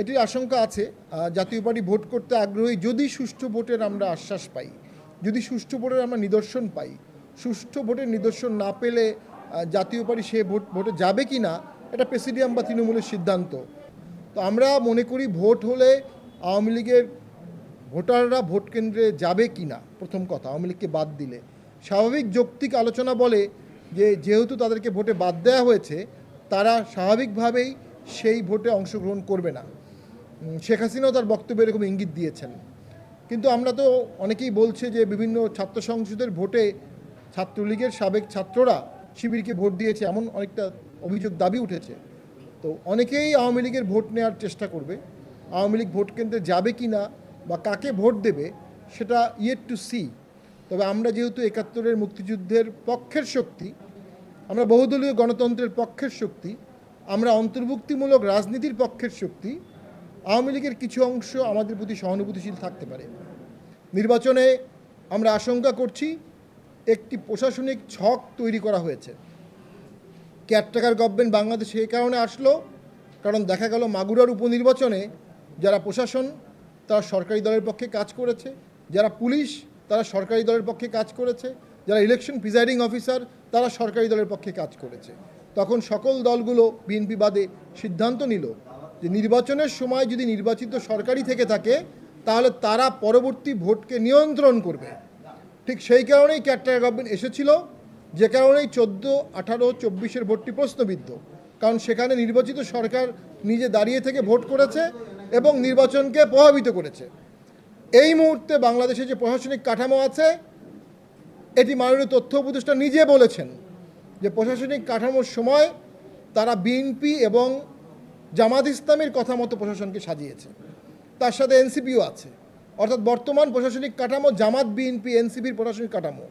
এটির আশঙ্কা আছে জাতীয় পার্টি ভোট করতে আগ্রহী যদি সুষ্ঠু ভোটের আমরা আশ্বাস পাই, যদি সুষ্ঠু ভোটের আমরা নিদর্শন পাই, সুষ্ঠু ভোটের নিদর্শন না পেলে জাতীয় পার্টি সে ভোট, ভোটে যাবে কি না, এটা প্রেসিডিয়াম বা তৃণমূলের সিদ্ধান্ত। তো আমরা মনে করি ভোট হলে আওয়ামী লীগের ভোটাররা ভোট কেন্দ্রে যাবে কি না, প্রথম কথা, আওয়ামী লীগকে বাদ দিলে। স্বাভাবিক যৌক্তিক আলোচনা বলে যে, যেহেতু তাদেরকে ভোটে বাদ দেওয়া হয়েছে, তারা স্বাভাবিকভাবেই সেই ভোটে অংশগ্রহণ করবে না। শেখ হাসিনাও তার বক্তব্যে এরকম ইঙ্গিত দিয়েছেন। কিন্তু আমরা তো অনেকেই বলছে যে বিভিন্ন ছাত্র সংসদের ভোটে ছাত্রলীগের সাবেক ছাত্ররা শিবিরকে ভোট দিয়েছে এমন অনেকটা অভিযোগ দাবি উঠেছে। তো অনেকেই আওয়ামী লীগের ভোট নেওয়ার চেষ্টা করবে। আওয়ামী লীগ ভোট কেন্দ্রে যাবে কি না বা কাকে ভোট দেবে সেটা ইয়েট টু সি তবে আমরা যেহেতু একাত্তরের মুক্তিযুদ্ধের পক্ষের শক্তি, আমরা বহুদলীয় গণতন্ত্রের পক্ষের শক্তি, আমরা অন্তর্ভুক্তিমূলক রাজনীতির পক্ষের শক্তি আওয়ামী লীগের কিছু অংশ আমাদের প্রতি সহানুভূতিশীল থাকতে পারে। নির্বাচনে আমরা আশঙ্কা করছি একটি প্রশাসনিক ছক তৈরি করা হয়েছে। কেয়ারটেকার গভর্নমেন্ট বাংলাদেশে এই কারণে আসলো, কারণ দেখা গেল মাগুরার উপনির্বাচনে যারা প্রশাসন, তারা সরকারি দলের পক্ষে কাজ করেছে, যারা পুলিশ, তারা সরকারি দলের পক্ষে কাজ করেছে, যারা ইলেকশন প্রিজাইডিং অফিসার তারা সরকারি দলের পক্ষে কাজ করেছে। তখন সকল দলগুলো বিএনপি বাদে সিদ্ধান্ত নিল যে নির্বাচনের সময় যদি নির্বাচিত সরকারি থেকে থাকে, তাহলে তারা পরবর্তী ভোটকে নিয়ন্ত্রণ করবে। ঠিক সেই কারণেই ক্যাটটার গভর্নমেন্ট এসেছিল, যে কারণেই চোদ্দ, আঠারো, চব্বিশের ভোটটি প্রশ্নবিদ্ধ। কারণ সেখানে নির্বাচিত সরকার নিজে দাঁড়িয়ে থেকে ভোট করেছে এবং নির্বাচনকে প্রভাবিত করেছে। এই মুহূর্তে বাংলাদেশে যে প্রশাসনিক কাঠামো আছে, এটি মাননীয় তথ্য উপদেষ্টা নিজে বলেছেন যে প্রশাসনিক কাঠামোর সময় তারা বিএনপি এবং জামাত ইসলামের কথা মতো প্রশাসনকে সাজিয়েছে। তার সাথে এনসিপিও আছে। অর্থাৎ বর্তমান প্রশাসনিক কাঠামো জামাত, বিএনপি, এনসিপির প্রশাসনিক কাঠামো।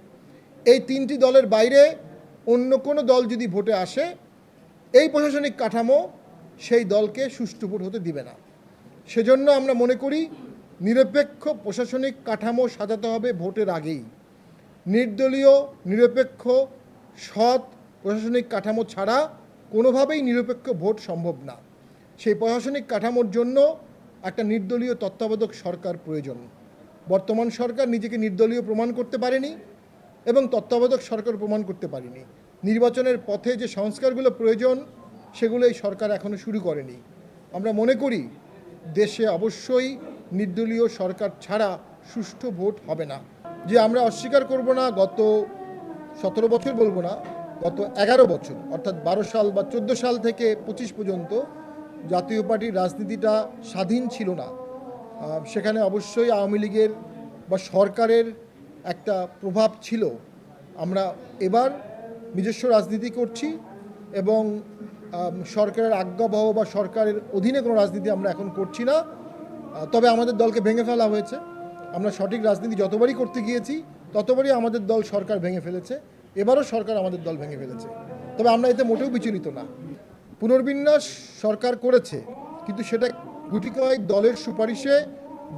এই তিনটি দলের বাইরে অন্য কোনো দল যদি ভোটে আসে, এই প্রশাসনিক কাঠামো সেই দলকে সুষ্ঠু ভোট হতে দিবে না। সেজন্য আমরা মনে করি নিরপেক্ষ প্রশাসনিক কাঠামো সাজাতে হবে ভোটের আগেই। নির্দলীয়, নিরপেক্ষ, সৎ প্রশাসনিক কাঠামো ছাড়া কোনোভাবেই নিরপেক্ষ ভোট সম্ভব না। সেই প্রশাসনিক কাঠামোর জন্য একটা নির্দলীয় তত্ত্বাবধায়ক সরকার প্রয়োজন। বর্তমান সরকার নিজেকে নির্দলীয় প্রমাণ করতে পারেনি এবং তত্ত্বাবধায়ক সরকার প্রমাণ করতে পারেনি। নির্বাচনের পথে যে সংস্কারগুলো প্রয়োজন সেগুলো এই সরকার এখনও শুরু করেনি। আমরা মনে করি, দেশে অবশ্যই নির্দলীয় সরকার ছাড়া সুষ্ঠু ভোট হবে না। যে আমরা অস্বীকার করব না, গত সতেরো বছর বলব না, গত এগারো বছর, অর্থাৎ বারো সাল বা চোদ্দ সাল থেকে পঁচিশ পর্যন্ত জাতীয় পার্টির রাজনীতিটা স্বাধীন ছিল না। সেখানে অবশ্যই আওয়ামী লীগের বা সরকারের একটা প্রভাব ছিল। আমরা এবার নিজস্ব রাজনীতি করছি এবং সরকারের আজ্ঞাবহ বা সরকারের অধীনে কোনো রাজনীতি আমরা এখন করছি না। তবে আমাদের দলকে ভেঙে ফেলা হয়েছে। আমরা সঠিক রাজনীতি যতবারই করতে গিয়েছি, ততবারই আমাদের দল সরকার ভেঙে ফেলেছে। এবারও সরকার আমাদের দল ভেঙে ফেলেছে। তবে আমরা এতে মোটেও বিচলিত না। পুনর্বিন্যাস সরকার করেছে, কিন্তু সেটা গুটি কয়েক দলের সুপারিশে,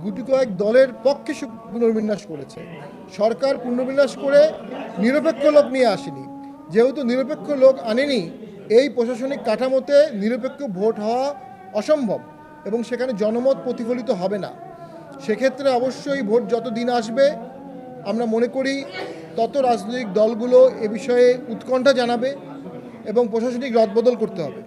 গুটি কয়েক দলের পক্ষে পুনর্বিন্যাস করেছে। সরকার পুনর্বিন্যাস করে নিরপেক্ষ লোক নিয়ে আসেনি। যেহেতু নিরপেক্ষ লোক আনেনি, এই প্রশাসনিক কাঠামোতে নিরপেক্ষ ভোট হওয়া অসম্ভব এবং সেখানে জনমত প্রতিফলিত হবে না। সেক্ষেত্রে অবশ্যই ভোট যত দিন আসবে, আমরা মনে করি তত রাজনৈতিক দলগুলো এ বিষয়ে উৎকণ্ঠা জানাবে। এবং প্রশাসনিক রদবদল করতে হবে।